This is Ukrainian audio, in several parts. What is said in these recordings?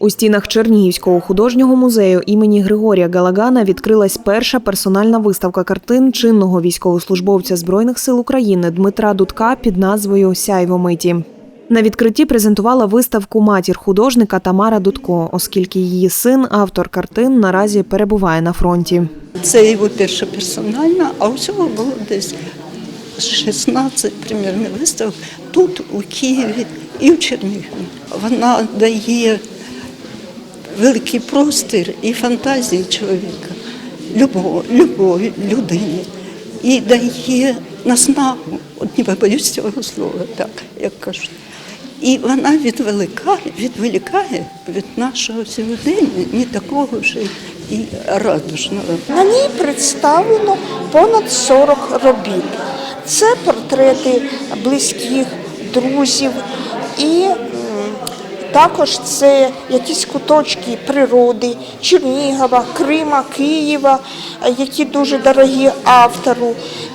У стінах Чернігівського художнього музею імені Григорія Галагана відкрилась перша персональна виставка картин чинного військовослужбовця Збройних сил України Дмитра Дудка під назвою Сяйво миті. На відкритті презентувала виставку матір художника Тамара Дудко, оскільки її син, автор картин, наразі перебуває на фронті. Це його перша персональна, а усього було десь 16 примірно виставок тут, у Києві і в Чернігові. Вона дає великий простір і фантазії чоловіка, любов, любов людині. І дає наснагу, от не побоюсь цього слова, так як кажуть. І вона відволікає, відволікає від нашого сьогодення, не такого вже і радужного. На ній представлено понад 40 робіт. Це портрети близьких, друзів і також це якісь куточки природи Чернігова, Крима, Києва, які дуже дорогі автору,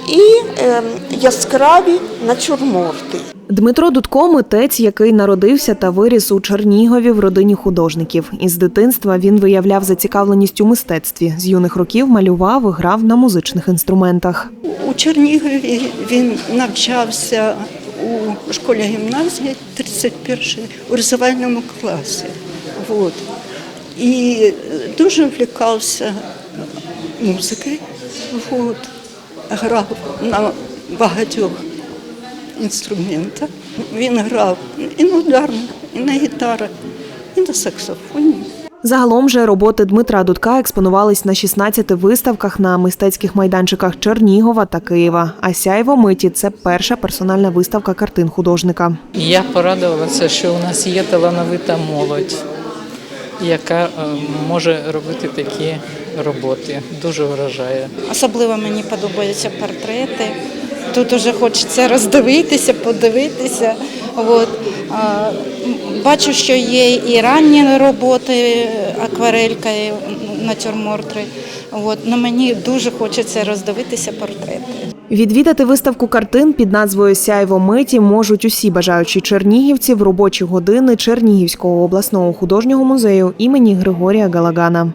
і ем, яскраві натюрморти. Дмитро Дудко митець, який народився та виріс у Чернігові в родині художників. Із дитинства він виявляв зацікавленість у мистецтві. З юних років малював і грав на музичних інструментах. У Чернігові він навчався у школі гімназії 31 у розвивальному класі. Вот. І дуже увлікався музикою. Вот. Грав на багатьох інструментах. Він грав і на ударних, і на гітарах, і на саксофоні. Загалом же роботи Дмитра Дудка експонувались на 16 виставках на мистецьких майданчиках Чернігова та Києва. А сяйво миті це перша персональна виставка картин художника. Я порадувалася, що у нас є талановита молодь, яка е, може робити такі роботи. Дуже вражає. Особливо мені подобаються портрети. Тут уже хочеться роздивитися, подивитися. От. Бачу, що є і ранні роботи, акварелька, і натюрморти. От. Ну, мені дуже хочеться роздивитися портрети. Відвідати виставку картин під назвою Сяйво миті можуть усі бажаючі чернігівці в робочі години Чернігівського обласного художнього музею імені Григорія Галагана.